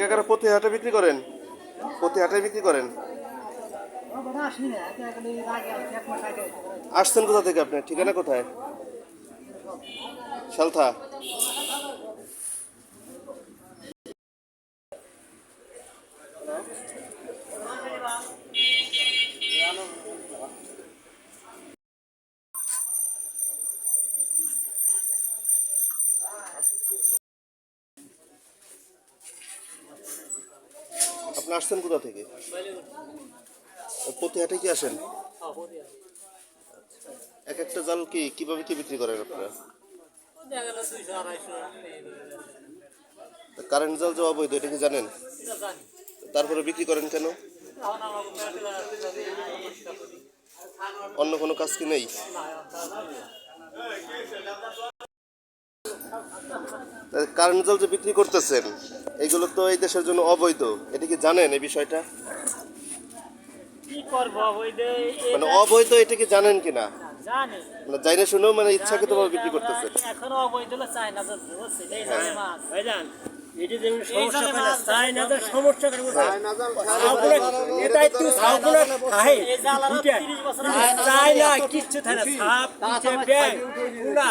কাকারা প্রতি হাটে বিক্রি করেন? প্রতি হাটে বিক্রি করেন? আসছেন কোথা থেকে আপনি? ঠিকানা কোথায়? সালথা আপনি আসছেন কোথা থেকে? প্রতি কি আসেন? এক একটা জাল কি, কীভাবে কি বিক্রি করেন আপনারা? কারেন্ট জাল যে অবৈধ, এটা কি জানেন? তারপরে বিক্রি করেন কেন? অন্য কোনো কাজ কি নেই? কারেন্ট জাল যে বিক্রি করতেছেন, এগুলো তো এই দেশের জন্য অবৈধ, এটা কি জানেন এই বিষয়টা? কি করব ওই মানে অবৈধ এটা কি জানেন কিনা জানি মানে শুনেও মানে ইচ্ছাকৃতভাবে বিক্রি করতেছেন এখনও অবৈধ হলে চাই না বুঝছে বুঝছে এই জানে মাছ ভাইজান এটি যেমন সমস্যা করে চাই না তো সমস্যা করে বুঝছে সাউকুনা এটা একটু সাউকুনা খাই জাল আরও 30 বছর আগে চাই না কিচ্ছু থাকে না সাপ পিঠে ব্যাগ কুড়া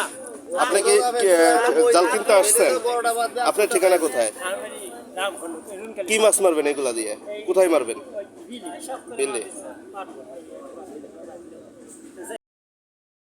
আপনি কি কি, জাল কিনতে আসছেন আপনার ঠিকানা কোথায়? কি মাছ মারবেন এগুলা দিয়ে কোথায় মারবেন। বিলে